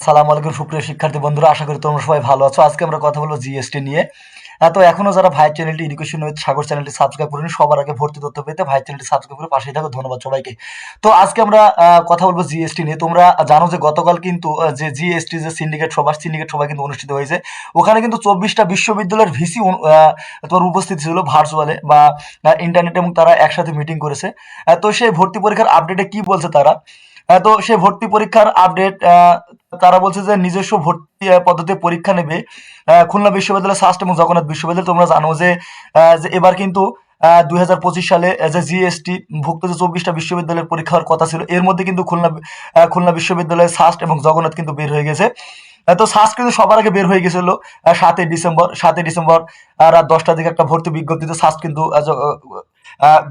সালাম আলাইকুম সুপ্রিয় শিক্ষার্থী বন্ধুরা, আশা করি তোমরা সবাই ভালো আছো। আজকে আমরা কথা বলব জিএসটি নিয়ে। তো এখনও যারা ভাই চ্যানেলটি এডুকেশন উইথ সাগর চ্যানেলটি সাবস্ক্রাইব করেনি, সবার আগে ভর্তি তথ্য পেতে ভাই চ্যানেলটি সাবস্ক্রাইব করে পাশেই থাকো। ধন্যবাদ সবাইকে। তো আজকে আমরা কথা বলব জিএসটি নিয়ে। তোমরা জানো যে গতকাল কিন্তু যে জিএসটি যে সিন্ডিকেট সভা সিন্ডিকেট সভা কিন্তু অনুষ্ঠিত হয়েছে। ওখানে কিন্তু চব্বিশটা বিশ্ববিদ্যালয়ের ভিসি তোমার উপস্থিত ছিল ভার্চুয়ালে বা ইন্টারনেটে এবং তারা একসাথে মিটিং করেছে। তো সেই ভর্তি পরীক্ষার আপডেটে কি বলছে তারা? তো সে ভর্তি পরীক্ষার আপডেট তারা বলছে যে নিজস্ব ভর্তি আহ, পদ্ধতিতে পরীক্ষা নেবে। খুলনা বিশ্ববিদ্যালয় সাস্ট এবং জগন্নাথ বিশ্ববিদ্যালয় তোমরা জানো যে এবার কিন্তু দুই হাজার পঁচিশ সালে যে জিএসটি ভুক্ত যে চব্বিশটা বিশ্ববিদ্যালয়ের পরীক্ষা হওয়ার কথা ছিল এর মধ্যে কিন্তু খুলনা খুলনা বিশ্ববিদ্যালয় সাস্ট এবং জগন্নাথ কিন্তু বের হয়ে গেছে। তো সাস্ট কিন্তু সবার আগে বের হয়ে গেছিল সাতই ডিসেম্বর সাতই ডিসেম্বর রাত দশটার দিকে একটা ভর্তি বিজ্ঞপ্তিতে সাস্ট কিন্তু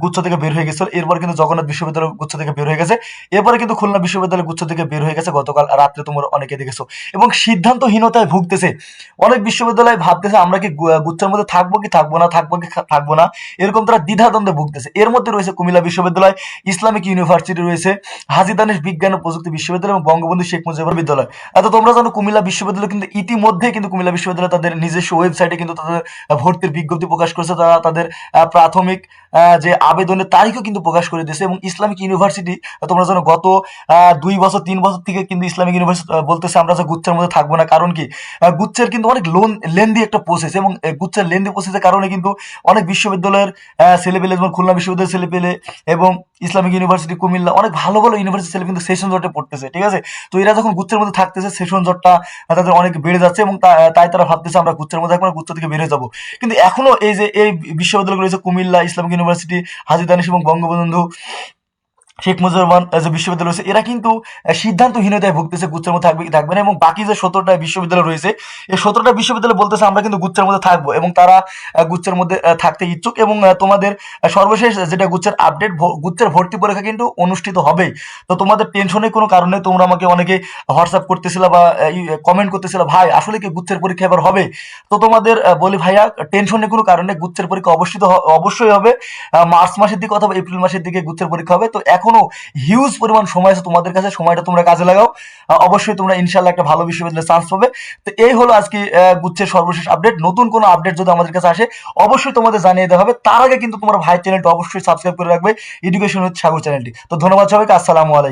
গুচ্ছ থেকে বের হয়ে গেছিল। এরপর কিন্তু জগন্নাথ বিশ্ববিদ্যালয় গুচ্ছ থেকে বের হয়ে গেছে। এরপরে কিন্তু খুলনা বিশ্ববিদ্যালয় গুচ্ছ থেকে বের হয়ে গেছে। গতকাল রাত্রে তোমরা অনেকে দেখেছ। এবং সিদ্ধান্তহীনতায় ভুগতেছে। অনেক বিশ্ববিদ্যালয় ভাবতেছে, আমরা কি গুচ্ছের মধ্যে থাকব কি, থাকব না, থাকব কি থাকব না? এরকম তারা দ্বিধাদ্বন্দ্বে ভুগতেছে। এর মধ্যে রয়েছে কুমিল্লা বিশ্ববিদ্যালয়, ইসলামিক ইউনিভার্সিটি রয়েছে, হাজি দানেশ বিজ্ঞান ও প্রযুক্তি বিশ্ববিদ্যালয় এবং বঙ্গবন্ধু শেখ মুজিবুর বিদ্যালয়। এত তোমরা জানো কুমিল্লা বিশ্ববিদ্যালয় কিন্তু ইতিমধ্যে কিন্তু কুমিল্লা বিশ্ববিদ্যালয় তাদের নিজস্ব ওয়েবসাইটে কিন্তু তাদের ভর্তির বিজ্ঞপ্তি প্রকাশ করেছে। তারা তাদের প্রাথমিক যে আবেদনের তারিখও কিন্তু প্রকাশ করে দিয়েছে এবং ইসলামিক ইউনিভার্সিটি, তোমরা জানো গত দুই বছর, তিন বছর থেকে কিন্তু ইসলামিক ইউনিভার্সিটি বলতেছে আমরা যে গুচ্ছের মধ্যে থাকব না। কারণ কি? গুচ্ছের কিন্তু অনেক লোন লেন্দি একটা প্রসেস এবং গুচ্ছের লেন্দি প্রসেসের কারণে কিন্তু অনেক বিশ্ববিদ্যালয়ের ছেলে পেলে যেমন খুলনা বিশ্ববিদ্যালয়ের ছেলে পেলে এবং ইসলামিক ইউনিভার্সিটি কুমিল্লা, অনেক ভালো ভালো ইউনিভার্সিটি ছেলে কিন্তু সেশন জটে পড়তেছে, ঠিক আছে? তো এরা যখন গুচ্ছের মধ্যে থাকতেছে, সেশন জটটা তাদের অনেক বেড়ে যাচ্ছে এবং তাই তারা ভাবতেছে আমরা গুচ্ছের মধ্যে এখন গুচ্ছ থেকে বেড়ে যাব। কিন্তু এখনও এই যে এই বিশ্ববিদ্যালয়গুলো রয়েছে কুমিল্লা, ইসলামিক ইউনিভার্সিটি, হাজি দানিশ এবং বঙ্গবন্ধু শেখ মুজিবুর রহমান যে বিশ্ববিদ্যালয় রয়েছে, এরা কিন্তু সিদ্ধান্তহীনতায় ভুগতেছে গুচ্ছের মধ্যে থাকবে থাকবে না এবং বাকি যে সতেরোটা বিশ্ববিদ্যালয় রয়েছে, এই সতেরোটা বিশ্ববিদ্যালয় বলতেছে আমরা কিন্তু গুচ্ছের মধ্যে থাকব এবং তারা গুচ্ছের মধ্যে থাকতে ইচ্ছুক এবং তোমাদের সর্বশেষ যেটা গুচ্ছের আপডেট গুচ্ছের ভর্তি পরীক্ষা কিন্তু অনুষ্ঠিত হবেই তো তোমাদের টেনশনের কোনো কারণে তোমরা আমাকে অনেকে হোয়াটসঅ্যাপ করতেছিল বা কমেন্ট করতেছিল, ভাই, আসলে কি গুচ্ছের পরীক্ষা এবার হবে? তো তোমাদের বলি ভাইয়া টেনশনের কোনো কারণে গুচ্ছের পরীক্ষা অবশ্যই অবশ্যই হবে। মার্চ মাসের দিকে অথবা এপ্রিল মাসের দিকে গুচ্ছের পরীক্ষা হবে। তো এখনও হিউজ পরিমাণ সময় আছে তোমাদের কাছে, সময়টা তোমরা কাজে লাগাও। অবশ্যই তোমরা ইনশাল্লাহ একটা ভালো বিশ্ববিদ্যালয়ে চান্স পাবে। তো এই হলো আজকে গুচ্ছের সর্বশেষ আপডেট নতুন কোনো আপডেট যদি আমাদের কাছে আসে, অবশ্যই তোমাদের জানিয়ে দেওয়া হবে। তার আগে কিন্তু তোমার ভাই চ্যানেলটা অবশ্যই সাবস্ক্রাইব করে রাখবে। এডুকেশন হচ্ছে সাগর চ্যানেলটি। তো ধন্যবাদ সবাইকে। আসসালামু আলাইকুম।